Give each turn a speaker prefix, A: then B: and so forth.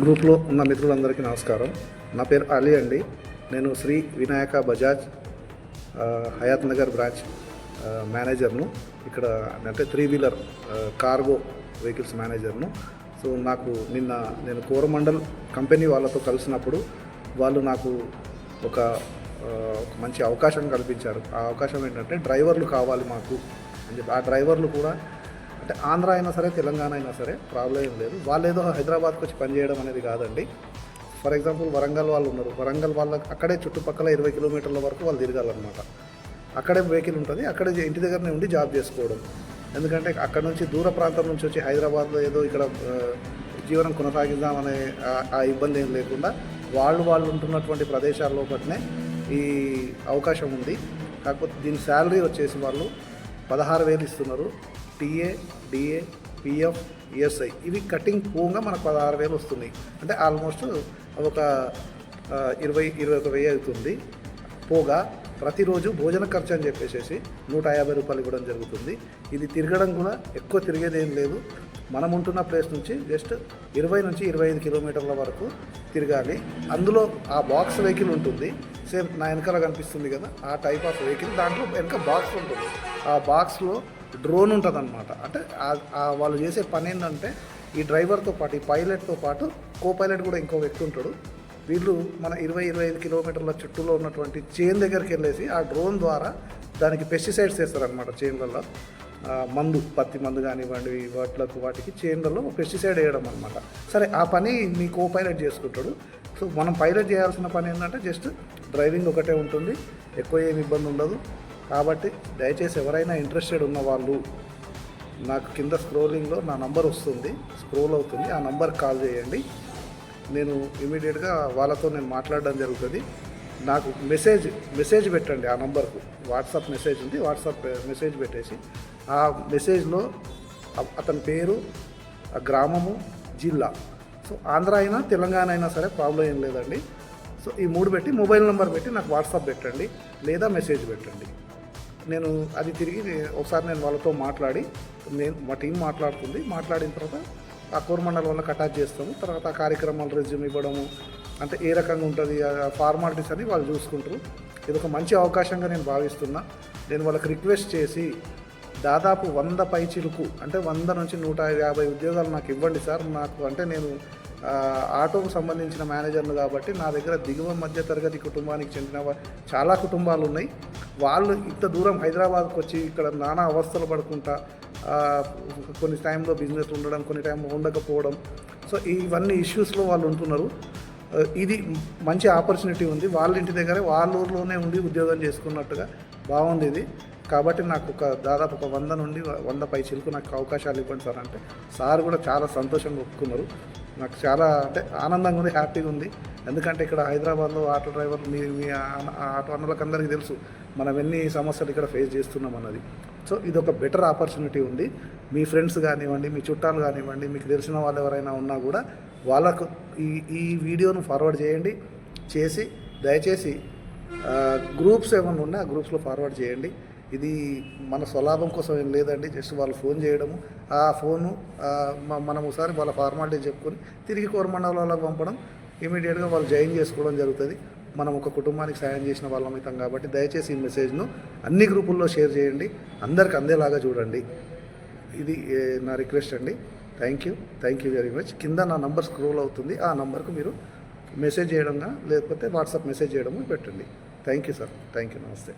A: గ్రూప్లో ఉన్న మిత్రులందరికీ నమస్కారం. నా పేరు అలీ అండి. నేను శ్రీ వినాయక బజాజ్ హయాత్ నగర్ బ్రాంచ్ మేనేజర్ను. ఇక్కడ అంటే త్రీ వీలర్ కార్గో వెహికల్స్ మేనేజర్ను. సో నాకు నిన్న నేను కోరమండల్ కంపెనీ వాళ్ళతో కలిసినప్పుడు వాళ్ళు నాకు ఒక ఒక మంచి అవకాశం కల్పించారు. ఆ అవకాశం ఏంటంటే డ్రైవర్లు కావాలి మాకు అని చెప్పి. ఆ డ్రైవర్లు కూడా అంటే ఆంధ్ర అయినా సరే తెలంగాణ అయినా సరే ప్రాబ్లం ఏం లేదు. వాళ్ళు ఏదో హైదరాబాద్కి వచ్చి పనిచేయడం అనేది కాదండి. ఫర్ ఎగ్జాంపుల్ వరంగల్ వాళ్ళు ఉన్నారు. వరంగల్ వాళ్ళకి అక్కడే చుట్టుపక్కల ఇరవై కిలోమీటర్ల వరకు వాళ్ళు తిరగాలన్నమాట. అక్కడే వెహికల్ ఉంటుంది. అక్కడే ఇంటి దగ్గరనే ఉండి జాబ్ చేసుకోవడం. ఎందుకంటే అక్కడ నుంచి దూర ప్రాంతం నుంచి వచ్చి హైదరాబాద్లో ఏదో ఇక్కడ జీవనం కొనసాగిద్దామనే ఆ- ఇబ్బంది ఏం లేకుండా వాళ్ళు వాళ్ళు ఉంటున్నటువంటి ప్రదేశాల్లో పట్టినే ఈ అవకాశం ఉంది. కాకపోతే దీని శాలరీ వచ్చేసి వాళ్ళు పదహారు వేలు ఇస్తున్నారు. TA DA PF ESI. ఇవి కటింగ్ పోగా మనకు పదహారు వేలు వస్తున్నాయి. అంటే ఆల్మోస్ట్ ఒక ఇరవై ఇరవై ఒక వెయ్యి అవుతుంది. పోగా ప్రతిరోజు భోజన ఖర్చు అని చెప్పేసి నూట యాభై రూపాయలు ఇవ్వడం జరుగుతుంది. ఇది తిరగడం కూడా ఎక్కువ తిరిగేది ఏం లేదు. మనం ఉంటున్న ప్లేస్ నుంచి జస్ట్ ఇరవై నుంచి ఇరవై ఐదు కిలోమీటర్ల వరకు తిరగాలి. అందులో ఆ బాక్స్ వెహికల్ ఉంటుంది. సేమ్ నా వెనకాల కనిపిస్తుంది కదా ఆ టైప్ ఆఫ్ వెహికల్ దాంట్లో వెనక బాక్స్ ఉంటుంది. ఆ బాక్స్లో డ్రోన్ ఉంటుంది అనమాట అంటే వాళ్ళు చేసే పని ఏంటంటే ఈ డ్రైవర్తో పాటు ఈ పైలట్తో పాటు కో పైలట్ కూడా ఇంకో వ్యక్తి ఉంటాడు. వీళ్ళు మన ఇరవై ఇరవై ఐదు కిలోమీటర్ల చుట్టూలో ఉన్నటువంటి చేన్ దగ్గరికి వెళ్ళేసి ఆ డ్రోన్ ద్వారా దానికి పెస్టిసైడ్స్ వేస్తారనమాట చేన్లలో మందు పత్తి మందు కానివ్వండి వాటిలకు వాటికి చేన్లలో పెస్టిసైడ్ వేయడం అనమాట సరే ఆ పని మీ కో పైలట్ చేసుకుంటాడు. సో మనం పైలట్ చేయాల్సిన పని ఏంటంటే జస్ట్ డ్రైవింగ్ ఒకటే ఉంటుంది. ఎక్కువ ఏమి ఇబ్బంది ఉండదు. కాబట్టి దయచేసి ఎవరైనా ఇంట్రెస్టెడ్ ఉన్న వాళ్ళు నాకు కింద స్క్రోలింగ్లో నా నంబర్ వస్తుంది. స్క్రోల్ అవుతుంది. ఆ నంబర్ కాల్ చేయండి. నేను ఇమీడియట్గా వాళ్ళతో నేను మాట్లాడడం జరుగుతుంది. నాకు మెసేజ్ మెసేజ్ పెట్టండి ఆ నంబర్కు వాట్సాప్ మెసేజ్ ఉంది. వాట్సాప్ మెసేజ్ eh, పెట్టేసి ఆ మెసేజ్లో అతని పేరు ఆ గ్రామము జిల్లా సో ఆంధ్ర అయినా తెలంగాణ అయినా సరే ప్రాబ్లం ఏం లేదండి. సో ఈ మూడు పెట్టి మొబైల్ నెంబర్ పెట్టి నాకు వాట్సాప్ పెట్టండి లేదా మెసేజ్ పెట్టండి. నేను అది తిరిగి ఒకసారి నేను వాళ్ళతో మాట్లాడి నేను మా టీం మాట్లాడుతుంది. మాట్లాడిన తర్వాత ఆ కోరమండల వాళ్ళకి అటాచ్ చేస్తాము. తర్వాత ఆ కార్యక్రమాలు రెజ్యూమ్ ఇవ్వడము అంటే ఏ రకంగా ఉంటుంది ఫార్మాలిటీస్ అని వాళ్ళు చూసుకుంటారు. ఇది ఒక మంచి అవకాశంగా నేను భావిస్తున్నా. నేను వాళ్ళకి రిక్వెస్ట్ చేసి దాదాపు వంద పైచిలుకు అంటే వంద నుంచి నూట యాభై ఉద్యోగాలు నాకు ఇవ్వండి సార్. నాకు అంటే నేను ఆటోకు సంబంధించిన మేనేజర్లు కాబట్టి నా దగ్గర దిగువ మధ్య తరగతి కుటుంబానికి చెందిన చాలా కుటుంబాలు ఉన్నాయి. వాళ్ళు ఇంత దూరం హైదరాబాద్కి వచ్చి ఇక్కడ నానా అవస్థలు పడుకుంటా కొన్ని టైంలో బిజినెస్ ఉండడం కొన్ని టైంలో ఉండకపోవడం. సో ఇవన్నీ ఇష్యూస్లో వాళ్ళు ఉంటున్నారు. ఇది మంచి ఆపర్చునిటీ ఉంది. వాళ్ళ ఇంటి దగ్గరే వాళ్ళ ఊర్లోనే ఉండి ఉద్యోగం చేసుకున్నట్టుగా బాగుంది ఇది కాబట్టి నాకు ఒక దాదాపు ఒక వంద నుండి వంద పై చిలుకు నాకు అవకాశాలు ఇవ్వండి సార్ అంటే సార్ కూడా చాలా సంతోషంగా ఒప్పుకున్నారు. నాకు చాలా అంటే ఆనందంగా ఉంది హ్యాపీగా ఉంది. ఎందుకంటే ఇక్కడ హైదరాబాద్లో ఆటో డ్రైవర్ మీ మీ ఆటో అన్నలకు అందరికీ తెలుసు మనం ఎన్ని సమస్యలు ఇక్కడ ఫేస్ చేస్తున్నాం అన్నది. సో ఇది ఒక బెటర్ ఆపర్చునిటీ ఉంది. మీ ఫ్రెండ్స్ కానివ్వండి మీ చుట్టాలు కానివ్వండి మీకు తెలిసిన వాళ్ళు ఎవరైనా ఉన్నా కూడా వాళ్ళకు ఈ ఈ వీడియోను ఫార్వర్డ్ చేయండి చేసి దయచేసి గ్రూప్స్ ఏమైనా ఉన్నా ఆ గ్రూప్స్లో ఫార్వర్డ్ చేయండి. ఇది మన స్వలాభం కోసం ఏం లేదండి జస్ట్ వాళ్ళు ఫోన్ చేయడము. ఆ ఫోను మనం ఒకసారి వాళ్ళ ఫార్మాలిటీ చెప్పుకొని తిరిగి కోరమండలాలకు పంపడం ఇమీడియట్గా వాళ్ళు జాయిన్ చేసుకోవడం జరుగుతుంది. మనం ఒక కుటుంబానికి సాయం చేసిన వాళ్ళం అవుతాం కాబట్టి దయచేసి ఈ మెసేజ్ను అన్ని గ్రూపుల్లో షేర్ చేయండి. అందరికి అందేలాగా చూడండి. ఇది నా రిక్వెస్ట్ అండి. Thank you thank you very much. కింద నా నంబర్ స్క్రోల్ అవుతుంది. ఆ నంబర్కు మీరు మెసేజ్ చేయడంగా లేకపోతే వాట్సాప్ మెసేజ్ చేయడము పెట్టండి. Thank you sir. Thank you. నమస్తే.